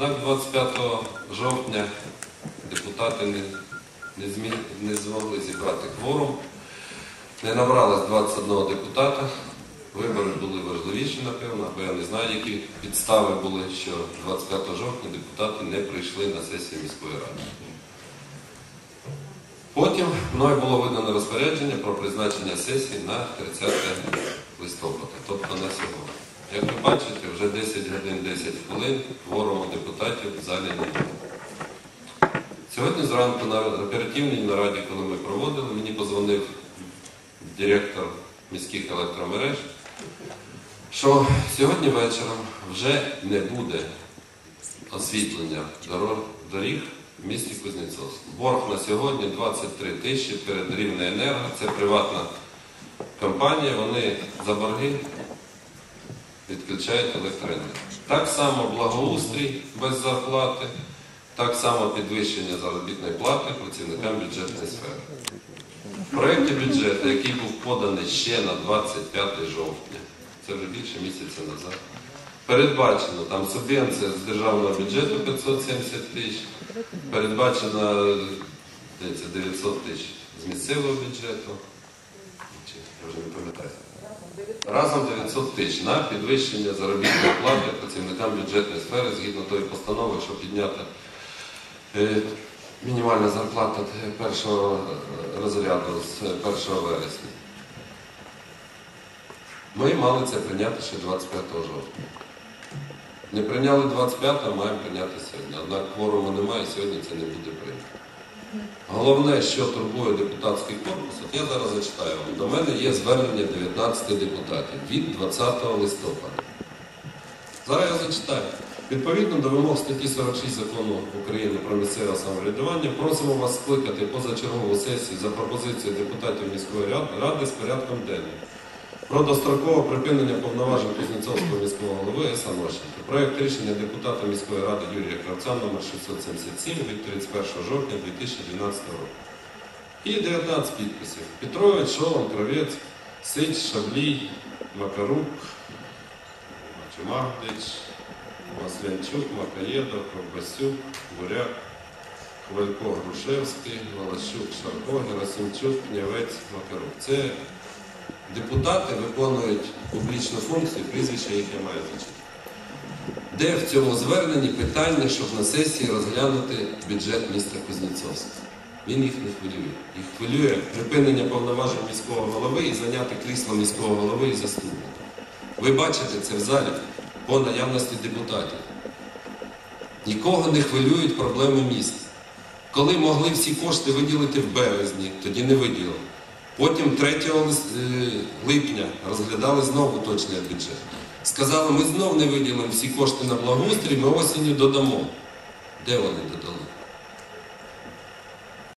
Однак 25 жовтня депутати не, не, змі... не змогли зібрати кворум. Не набралось 21 депутата. Вибори були важливіші, напевно, бо я не знаю, які підстави були, що 25 жовтня депутати не прийшли на сесію міської ради. Потім мною було видано розпорядження про призначення сесії на 30 листопада, тобто на сьогодні. Як ви бачите, вже 10 годин 10 хвилин кворуму депутатів в залі немає. Сьогодні зранку на оперативній нараді, коли ми проводили, мені позвонив директор міських електромереж, що сьогодні вечором вже не буде освітлення доріг в місті Кузнєцовськ. Борг на сьогодні 23 тисячі перед Рівнеенерго. Це приватна компанія, вони за борги відключають електроенергію. Так само благоустрій без зарплати, так само підвищення заробітної плати працівникам бюджетної сфери. В проєкті бюджету, який був поданий ще на 25 жовтня, це вже більше місяця назад, передбачено там субвенція з державного бюджету 570 тисяч, передбачено 900 тисяч з місцевого бюджету. Разом 900 тисяч на підвищення заробітної плати працівникам бюджетної сфери згідно тої постанови, що піднята е, мінімальна зарплата першого розряду з 1 вересня. Ми мали це прийняти ще 25 жовтня. Не прийняли 25-го, маємо прийняти сьогодні. Однак кворуму немає, сьогодні це не буде прийнято. Головне, що турбує депутатський корпус, я зараз зачитаю вам. До мене є звернення 19 депутатів від 20 листопада. Зараз я зачитаю. Відповідно до вимог статті 46 закону України про місцеве самоврядування, просимо вас скликати позачергову сесію за пропозицією депутатів міської ради з порядком денним. Про дострокове припинення повноважень Кузнецовського міського голови С. Анощенка. Проект рішення депутата міської ради Юрія Кравця номер 677 від 31 жовтня 2012 року. І 19 підписів. Петрович, Шолом, Кравець, Сич, Шаблій, Макарук, Чумагдич, Маслянчук, Макаєдов, Ковбасюк, Буряк, Хвалько Грушевський, Волощук, Шарко, Герасимчук, Княвець, Макарук. Це депутати виконують публічну функцію, прізвища їх я маю зачитати. Де в цьому зверненні питання, щоб на сесії розглянути бюджет міста Кузнєцовська? Він їх не хвилює. Їх хвилює припинення повноважень міського голови і зайняти крісло міського голови і заступника. Ви бачите це в залі по наявності депутатів. Нікого не хвилюють проблеми міста. Коли могли всі кошти виділити в березні, тоді не виділили. Потім 3 е, липня розглядали знову точний бюджет. Сказали, ми знов не виділимо всі кошти на благоустрій, ми осінню додамо. Де вони додали?